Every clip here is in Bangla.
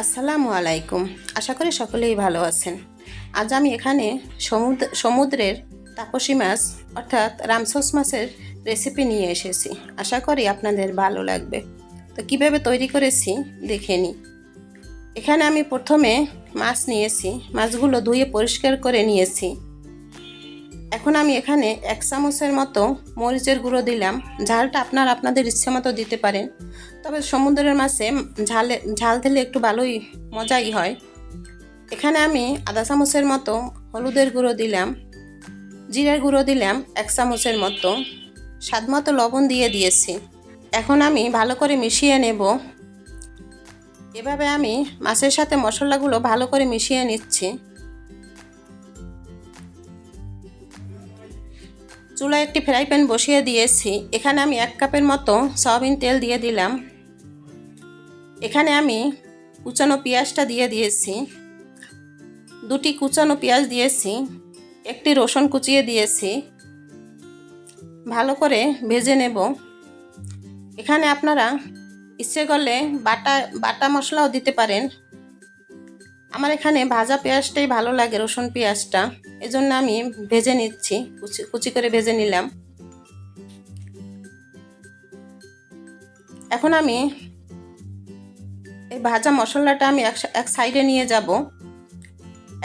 আসসালামু আলাইকুম। আশা করি সকলেই ভালো আছেন। আজ আমি এখানে সমুদ্র সমুদ্রের তাপসী মাছ, অর্থাৎ রামসস মাছের রেসিপি নিয়ে এসেছি। আশা করি আপনাদের ভালো লাগবে। তো কীভাবে তৈরি করেছি, দেখে নিই। এখানে আমি প্রথমে মাছ নিয়েছি। মাছগুলো ধুয়ে পরিষ্কার করে নিয়েছি। এখন আমি এখানে এক চামচের মতো মরিচের গুঁড়ো দিলাম। ঝালটা আপনার আপনাদের ইচ্ছে মতো দিতে পারেন। তবে সমুদ্রের মাছে ঝালে, ঝাল দিলে একটু ভালোই মজাই হয়। এখানে আমি আধা চামচের মতো হলুদের গুঁড়ো দিলাম। জিরার গুঁড়ো দিলাম এক চামচের মতো। স্বাদ মতো লবণ দিয়ে দিয়েছি। এখন আমি ভালো করে মিশিয়ে নেব। এভাবে আমি মাছের সাথে মশলাগুলো ভালো করে মিশিয়ে নিচ্ছি। চুলায় একটি ফ্রাই প্যান বসিয়ে দিয়েছি। এখানে আমি এক কাপের মতো সয়াবিন তেল দিয়ে দিলাম। এখানে আমি কুচানো পেঁয়াজটা দিয়ে দিয়েছি। দুটি কুচানো পেঁয়াজ দিয়েছি। একটি রসুন কুচিয়ে দিয়েছি। ভালো করে ভেজে নেব। এখানে আপনারা ইচ্ছে করলে বাটা বাটা মশলাও দিতে পারেন। আমার এখানে ভাজা পেঁয়াজটাই ভালো লাগে, রসুন পেঁয়াজটা। এজন্য আমি ভেজে নিচ্ছি, কুচি কুচি করে ভেজে নিলাম। এখন আমি এই ভাজা মশলাটা আমি এক সাইডে নিয়ে যাব।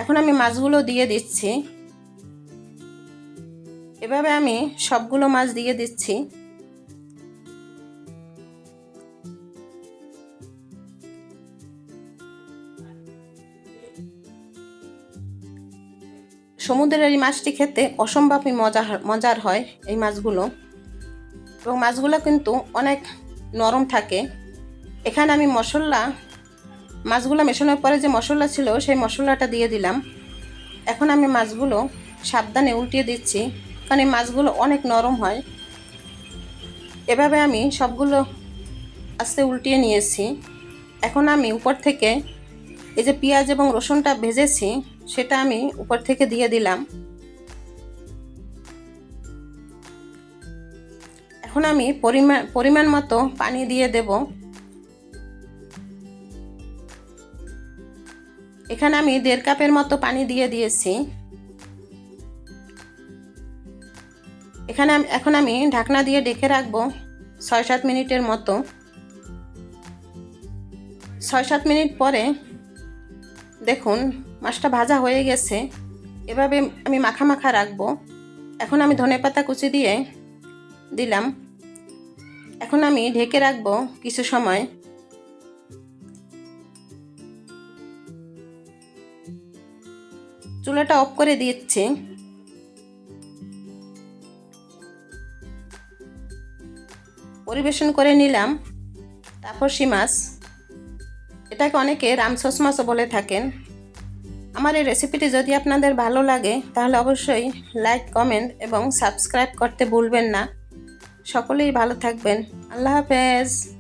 এখন আমি মাছগুলো দিয়ে দিচ্ছি। এভাবে আমি সবগুলো মাছ দিয়ে দিচ্ছি। সমুদ্রের এই মাছটি খেতে অসম্ভবই মজা মজার হয় এই মাছগুলো। এবং মাছগুলো কিন্তু অনেক নরম থাকে। এখানে আমি মশলা মাছগুলো মেশানোর পরে যে মশলা ছিল, সেই মশলাটা দিয়ে দিলাম। এখন আমি মাছগুলো সাবধানে উল্টিয়ে দিচ্ছি, কারণ এই মাছগুলো অনেক নরম হয়। এভাবে আমি সবগুলো আস্তে উল্টিয়ে নিয়েছি। এখন আমি উপর থেকে এই যে পেঁয়াজ এবং রসুনটা ভেজেছি, সেটা আমি উপর থেকে দিয়ে দিলাম। এখন আমি পরিমাণ পরিমাণ মতো পানি দিয়ে দেব। এখানে আমি দেড় কাপের মতো পানি দিয়ে দিয়েছি। এখানে এখন আমি ঢাকনা দিয়ে ডেকে রাখব ছয় সাত মিনিটের মতো। ছয় সাত মিনিট পরে দেখুন, মাছটা ভাজা হয়ে গেছে। এভাবে আমি মাখা মাখা রাখব। এখন আমি ধনে পাতা কুচি দিয়ে দিলাম। এখন আমি ঢেকে রাখব কিছু সময়। চুলাটা অফ করে দিচ্ছি। পরিবেশন করে নিলাম। তাপসী মাছ। এটাকে অনেকে রামসস বলে থাকেন। আমার এই রেসিপিটি যদি আপনাদের ভালো লাগে, তাহলে অবশ্যই লাইক কমেন্ট এবং সাবস্ক্রাইব করতে ভুলবেন না। সকলেই ভালো থাকবেন। আল্লাহ হাফেজ।